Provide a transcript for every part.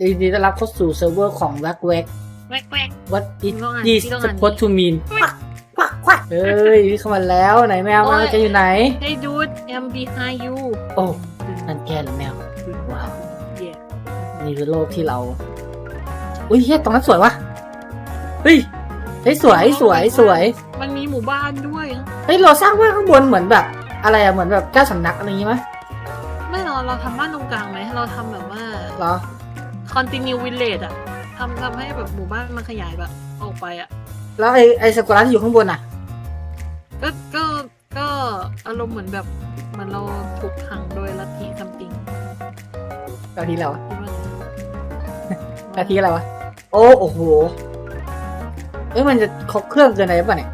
ยินดีต้อนรับเข้าสู่เซิร์ฟเวอร์ของ w a c k w a c k แวกแวก What is พี่ต้องอ่าน this พี่ต้องอ่าน supposed to mean ปักปักปักเอ้ยเข้ามาแล้วไหนแมวมาโอ้ยจะอยู่ไหน Hey dude I'm behind you โอ้นั่นแกเหรือแมวว้าว yeah นี่คือโลกที่เรา อุ้ยเฮ้ยตรงนั้นสวยวะเฮ้ยเฮ้ยสวยสวยสวย มันมีหมู่บ้านด้วยเฮ้ยเราสร้างบ้านข้างบนเหมือนแบบ อะไรอะเหมือนแบบเจ้าสำนักอะไรอย่างงี้ไหมไม่เราเราทำบ้านตรงกลางไหมเราทำแบบว่าเหรอ continue village อะทำทำให้แบบหมู่บ้านมันขยายแบบออกไปอะแล้วไอไอสกุระที่อยู่ข้างบนอะก็ก็ก็อารมณ์เหมือนแบบเหมือนเราถูกขังโดยลัทธิซัมติงนาทีแล้ววะคิดว่าไงนาทีอะไรวะโอ้โอ้โหเอ้ยมันจะครบเครื่องเกินไปป่ะเนี่ย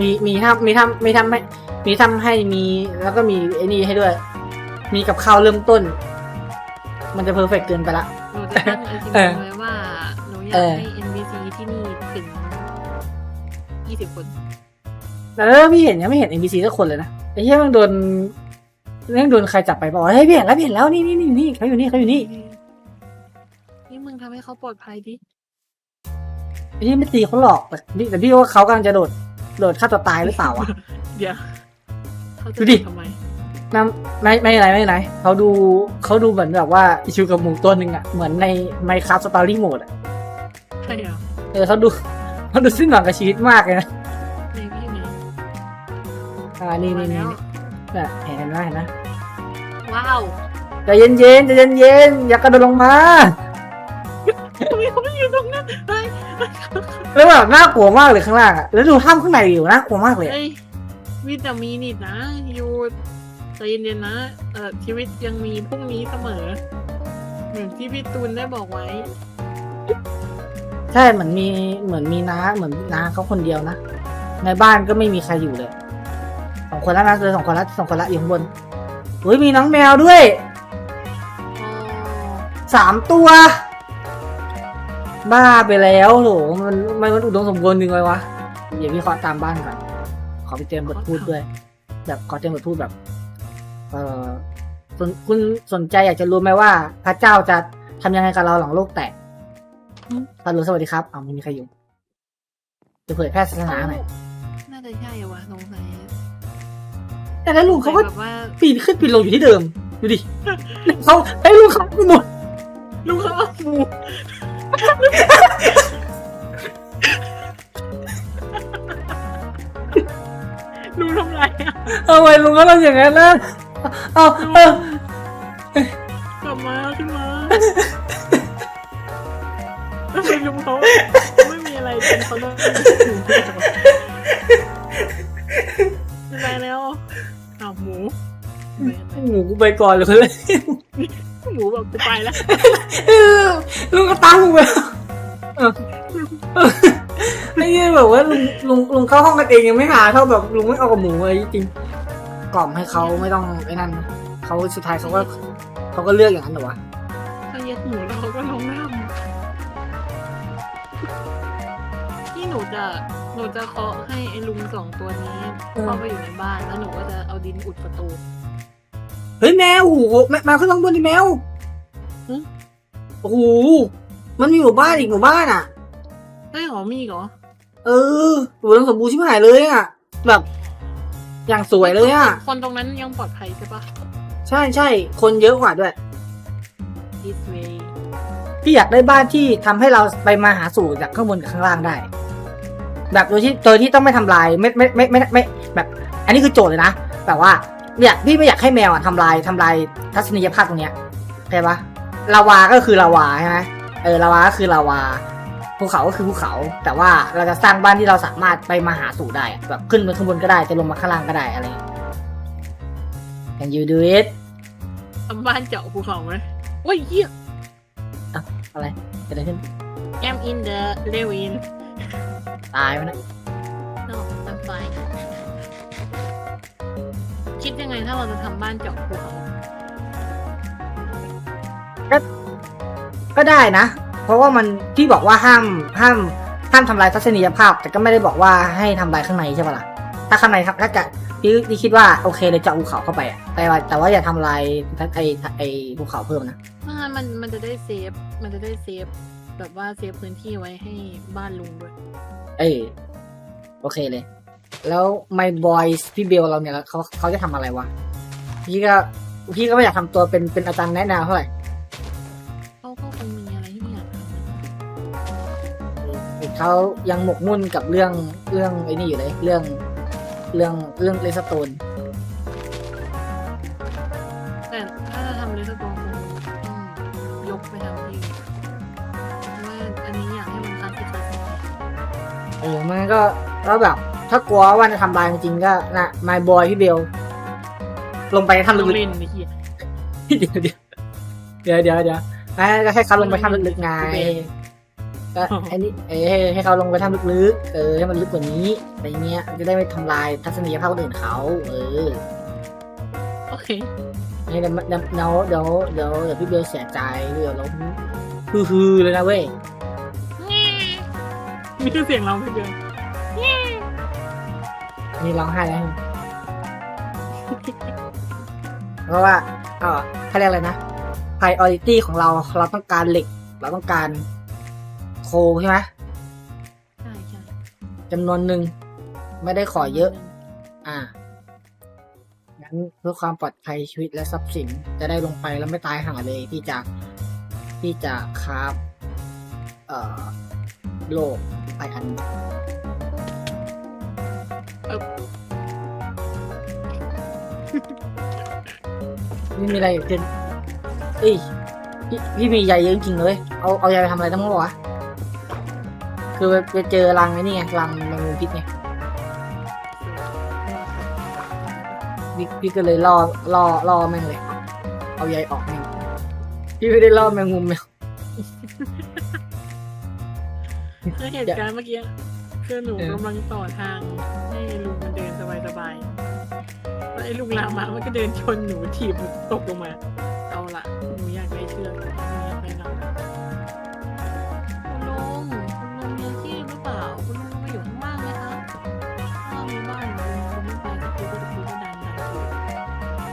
มีมีทำมีทำมีทำให้มีทำให้มีแล้วก็มีไอ้นี่ให้ด้วย มีกับข้าวเริ่มต้น มันจะเพอร์เฟกเกินไปละหนูจะ ตั้งไอจิมเออไว้ว่าหนูอยาเอกอให้ NPC ที่นี่ถึง20คน เออพี่เห็นยังไม่เห็น NPC สักคนเลยนะไอ้เหี้ยมันโดนแม่งโดนใครจับไปบอกว่าเฮ้ยพี่เห็นแล้วพี่เห็นแล้วนี่นี่นี่นี่เขาอยู่นี่เขาอยู่นี่นี่มึงทำให้เขาปลอดภัยดิไอ้ที่ไม่ตีเขาหลอกแต่พี่แต่พี่ว่าเขากำลังจะโดดโดดฆ่าตัวตายหรือเปล่าวะเดี๋ยวเขาจะดูดิทำไม ไม่ไม่ไม่อะไรไม่อะไรเขาดูเขาดูเหมือนแบบว่าอิชูกับหมูตัวหนึ่งอะเหมือนในไมค์ครับสตอรี่โหมดอะใช่เหรอเออเขาดูเขาดูสิ้นหวังกับชีวิตมากเลยนะในพี่ไหนอ่านี่นี่มานี่แล้วนี่เห็นไหมเห็นไหมว้าวใจเย็นเย็นๆใจเย็นเย็นๆอย่ากระโดดลงมาทำไมเขาไม่อยู่ตรงนั้นเฮ้ยแล้วแบบน่ากลัวมากเลยข้างล่างอะแล้วดูถ้ำข้างในอยู่น่ากลัวมากเลยอะเฮ้ยวิตามินิดนะอยู่ ใจเย็นๆนะเอ่อชีวิตยังมีพรุ่งนี้เสมอ เหมือนที่พี่ตูนได้บอกไว้ ใช่เหมือนมีเหมือนมีน้าเหมือนน้าเขาคนเดียวนะ ในบ้านก็ไม่มีใครอยู่เลยสองคนละนะเลยสองคนละสองคนละอยู่ข้างบนเฮ้ยมีน้องแมวด้วยสามตัว บ้าไปแล้วโหมันมันมันอุดมสมบูรณ์จริงเลยวะเดี๋ยวพี่ขอตามบ้านก่อนขอไปเตรียมบทพูดด้วย แบบขอเตรียมบทพูดแบบ เออสนคุณสนใจอยากจะรู้ไหมว่า พระเจ้าจะทำยังไงกับเราหลังโลกแตกฮัลโหลสวัสดีครับอ้าวไม่มีใครอยู่ จะเผยแพร่ศาสนาหน่อยน่าจะใช่ว่ะสงสัยแต่แล้วลุงเขาก็แบบว่าปีนขึ้นปีนลงอยู่ที่เดิม ดูดิเขาไอ้ยลุงเขาไปหมดลุงเขาเอาหมูลุงทำไรอะเอาไว้ลุงก็ต้องอย่างนั้นนะ เอาเอากลับมาขึ้นมาทำไมลุงเขาไม่มีอะไรเป็นเขาต้องไม่ได้แล้วอ้าวหมูหมูกูไปก่อนเลยเลยหมูแบบกูไปแล้วลุงก็ตามลุงไปเออเออไอ้เนี่ยแบบว่าลุงลุงลุงเข้าห้องกันเองยังไม่หาเท่าแบบลุงไม่เอากับหมูเลยจริง กล่อมให้เขาไม่ต้องไอ้นั่นเขาสุดท้ายเขาก็เขาก็เลือกอย่างนั้นเหรอวะถ้าเย็ดหมูแล้วเขาก็ลงน้ำที่หนูจะหนูจะเคาะให้ไอ้ลุงสองตัวนี้เข้าไปอยู่ในบ้านแล้วหนูก็จะเอาดินอุดประตูเฮ้ยแมวโอ้โหแมวมาขึ้นข้างบนดิแมวหึโอ้โหมันมีหมู่บ้านอีกหมู่บ้านอะเฮ้ยหรอมีอีกเหรอเออหนูต้องสมบูรณ์ชิบหายเลยอะแบบ อย่างสวยเลยอะ คนตรงนั้นยังปลอดภัยใช่ปะ ใช่ใช่คนเยอะกว่าด้วย this way พี่อยากได้บ้านที่ทำให้เราไปมาหาสู่จากข้างบนกับข้างล่างได้ แบบโดยที่โดยที่ต้องไม่ทำลายไม่ไม่ไม่ไม่ไม่แบบ อันนี้คือโจทย์เลยนะแต่ว่าเนี่ยพี่ไม่อยากให้แมวอะทำลายทำลายทัศนียภาพตรงเนี้ยเข้าใจปะลาวาก็คือลาวาใช่ไหมเออลาวาก็คือลาวา ภูเขาก็คือภูเขา แต่ว่าเราจะสร้างบ้านที่เราสามารถไปมาหาสู่ได้อะแบบขึ้นไปข้างบนก็ได้จะลงมาข้างล่างก็ได้อะไรอย่างเงี้ย Can you do it ทำบ้านเจาะภูเขาไหมโอ้ยเหี้ยอะไรเกิดอะไรขึ้น I'm in the levin ตายไปนะ no I'm fine คิดยังไงถ้าเราจะทำบ้านเจาะภูเขาก็ได้นะ เพราะว่ามันที่บอกว่าห้ามห้ามห้ามทำลายทัศนียภาพ แต่ก็ไม่ได้บอกว่าให้ทำลายข้างในใช่ปะล่ะถ้าข้างในครับถ้าจะพี่พี่คิดว่าโอเคเลยเจาะภูเขาเข้าไปอะแต่ว่าแต่ว่าอย่าทำลายไอไอภูเขาเพิ่มนะเอถ้างั้นมันมันจะได้เซฟมันจะได้เซฟแบบว่าเซฟพื้นที่ไว้ให้บ้านลุงด้วยเอ้ยโอเคเลย แล้ว my boys พี่เบลเราเนี่ยเขาเขาจะทำอะไรวะพี่ก็พี่ก็ไม่อยากทำตัวเป็นเป็นอาจารย์แนะแนวเท่าไหร่ เขายังหมกมุ่นกับเรื่องเรื่องไอ้นี่อยู่เลย เรื่องเรื่องเรื่องเลสโตนแต่ถ้าจะทำเลสโตนคงต้องยกไปทำที่อื่นเพราะว่าอันนี้อยากให้มันคลาสสิกคลาสสิกเออมันก็แล้วแบบ ถ้ากลัวว่าจะทำลายจริงๆก็นะ my boy พี่เบล ลงไปทำต้องลึกเล่นไอ้เหี้ยๆเดี๋ยวเดี๋ยวเดี๋ยวเดี๋ยวให้ก็ให้เขาลงไปทำลึกๆไง ก็ไอ้นี่เออให้ให้เขาลงไปทำลึกๆ เออให้มันลึกกว่านี้อะไรเงี้ยจะได้ไม่ทำลายทัศนียภาพคนอื่นเขาเออโอเคให้เดี๋ยวเดี๋ยวเดี๋ยวเดี๋ยวเดี๋ยวเดี๋ยวพี่เบลเสียใจเดี๋ยวเราฮือๆเลยนะเว้ยนี่คือเสียงเราไปเดียวนี่ร้องไห้แล้วเพราะว่าเออเขาเรียกอะไรนะ priority ของเราเราต้องการเหล็ก เราต้องการโคใช่ไหมใช่ใช่จำนวนหนึ่งไม่ได้ขอเยอะ อ่างั้นเพื่อความปลอดภัยชีวิตและทรัพย์สินจะได้ลงไปแล้วไม่ตายห่าเลยที่จะที่จะคราฟเอ่อโลกไปอันเออไม่มีอะไรเกินเอ้ยพี่พี่มีใยเยอะจริงๆเลย เอาเอาใยไปทำอะไรตั้งวะ คือไปไปเจอรังไอ้นี่ไงรังแมงมุมพิษไงพี่พี่ก็เลยล่อล่อล่อแม่งเลย เอาใยออกแม่งพี่ไม่ได้ล่อแมงมุมแมวคือเหตุการณ์เมื่อกี้คือหนูเออกำลังต่อทางให้ลุงมันเดินสบายๆแล้วไอ้ลุงลามามันก็เดินชนหนูถีบหนูตกลงมา เอาละหนูอยากได้เชือก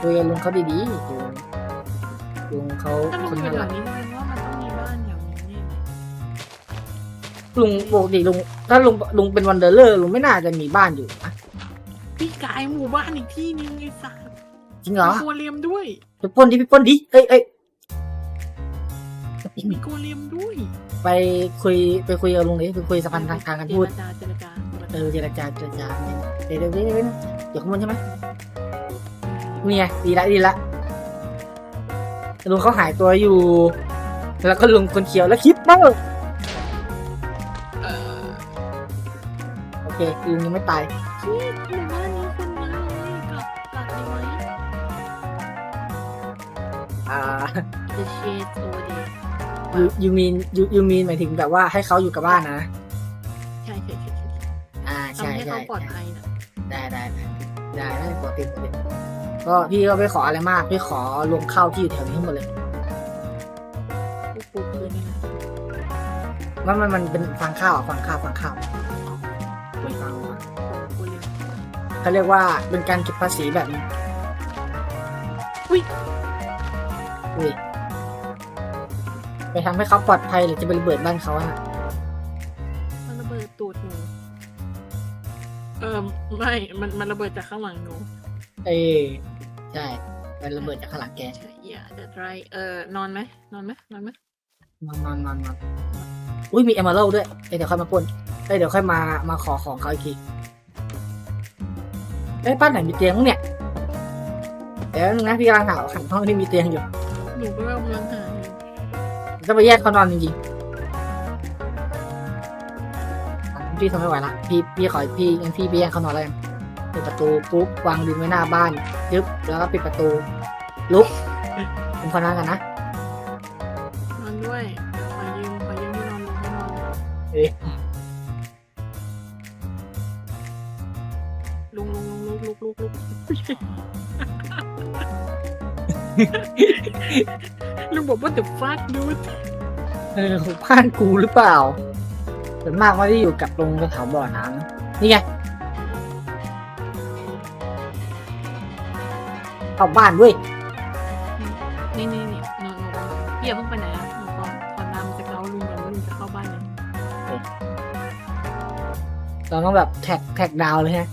คุยคุยกับลุงเขาดีๆลุงลุงเขาถ้าลุงคนอยู่น่าแถรัวกนี้แสดงว่ามันต้องมีบ้านแถวนี้แน่เลยลุงปกติลุงถ้าลุงลุงเป็นวันเดอร์เลอร์ลุงไม่น่าจะมีบ้านอยู่นะพี่กายหมู่บ้านอีกที่นึงไอ้สัสจริงเหรอมีโกเลมด้วย ไปปล้นดิไปปล้นดิเอ้ยเอ้ยมีโกเลมด้วยไปคุยไปคุยกับลุงดิไปคุยสัมพันธ์ทางการกันพูดเจรจาเจรจาเออเจรจาเจรจาเดี๋ยวเดี๋ยวเดี๋ยวเดี๋ยวเดี๋ยวข้างบนใช่ไหม นี่ไงดีละดีละลุงเขาหายตัวอยู่ แล้วก็ลุงคนเขียวแล้วคลิปเมอร์เออโอเคลุงยังไม่ตายที่หมู่บ้านนี้คนเยอะเลยกลับกลับดีไหมอ่า The shade over there ยูยูมีนยูยูมีนหมายถึงแบบว่าให้เขาอยู่กับบ้านนะ ใช่ใช่ใช่ใช่อ่าทำใช่ให้ใช่เขาปลอดภัยนะได้ได้ได้ได้ได้ปกติปกติ ก็พี่ก็ไม่ขออะไรมากพี่ขอรวมข้าวที่อยู่แถวนี้ทั้งหมดเลยปลูกปลูกคืนนี่นะมันมันมันเป็นฟางข้าวอะฟางข้าวฟางข้าวอ๋อเป็นฟางโโกเลมเขาเรียกว่าเป็นการเก็บภาษีแบบนี้อุ้ยอุ้ยไปทำให้เขาปลอดภัยหรือจะไประเบิดบ้านเขาอะมันระเบิดตูดหนูเออไม่ มันมันระเบิดจากข้างหลังหนู เอ้ย ใช่เป็นระเบิดจากข้างหลังแกใช่อย่าจะไรเออนอนไหมนอนไหมนอนไหมนอนนอนนอนนอนอุ้ยมีเอม r ร d ด้วยเอ้ยเดี๋ยวค่อยมาปล้นเอ้ยเดี๋ยวค่อยมามาขอของเขาอีกทีเอ้ยบ้านไหนมีเตียงมั้งเนี่ยเดี๋ยวนึงนะพี่กำลังหาขันห้องที่มีเตียงอยู่หนูก็กำลังหาอยู่ต้องไปแยกเขานอนจริงๆอะพี่ทนไม่ไหวละพี่พี่ขอพี่งั้นพี่ไปแยกเขานอนแล้วกัน ปิดประตูปุ๊บวางดินไว้หน้าบ้านยึบแล้วก็ปิดประตู ลุกผมขอนอนกันนะนอนด้วยขอยืมขอยืมที่นอนลงให้นอนเอ๊ะลุงลุงลุงลุกลุกลุกลุกลุงบอกว่า the fuck dude เออบ้านกูหรือเปล่าส่วนมากว่าที่อยู่กับลงแถวบ่อน้ำนะนี่ไง เอาบ้านเว้ยนี่นี่นี่นอนนอนเหยียบบ้านเลยเราต้องแบบแท็กแท็กดาวน์เลยฮะ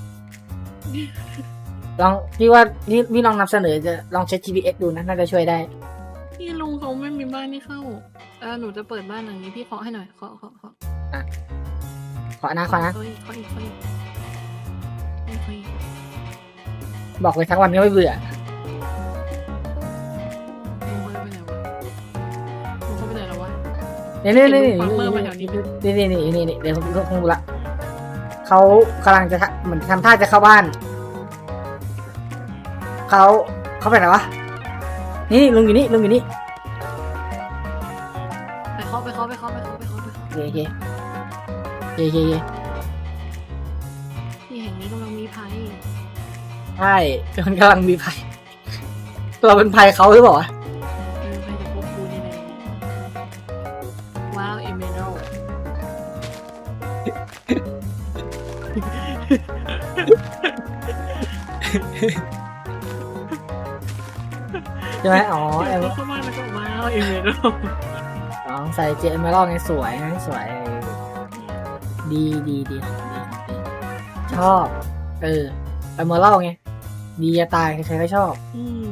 ลองพี่ว่านี่พี่ลองนำเสนอจะลองเช็ค GPS ดูนะน่าจะช่วยได้พี่ลุงเขาไม่มีบ้านให้เข้าเออหนูจะเปิดบ้านหลังนี้พี่เคาะให้หน่อยเคาะเคาะเคาะขอนะขอนะเคาะอีกเคาะอีกเคาะอีกเคาะอีกบอกเลยทั้งวันก็ไม่เบื่อ นี่นี่นี่เห็นี่นลูกปั๊มเมอร์มาแถวนี้นี่นี่นี่นี่นี่เดี๋ยวผมคงรู้ละเขากำลังจะทำเหมือนทำท่าจะเข้าบ้านเขาเขาไปไหนวะนี่ลุงอยู่นี่ลุงอยู่นี่ไปเคาะไปเคาะไปเคาะไปเคาะไปเคาะไปเคาะโอเคโอเคโอเคโอเคที่แห่งนี้กำลังมีภัยใช่มันกำลังมีภัยเราเป็นภัยเขาหรือเปล่าวะ ใช่ไหมอ๋ออ๋อเอเอมเข้ามาแล้วก็ว้าวเอเมอรัลอ๋อใส่เจเอมเมอรัลไงสวยไงสวยดีดีดีดีดีชอบ เออเอมเมอรัลไง ดีจะตายใครๆก็ชอบ อืม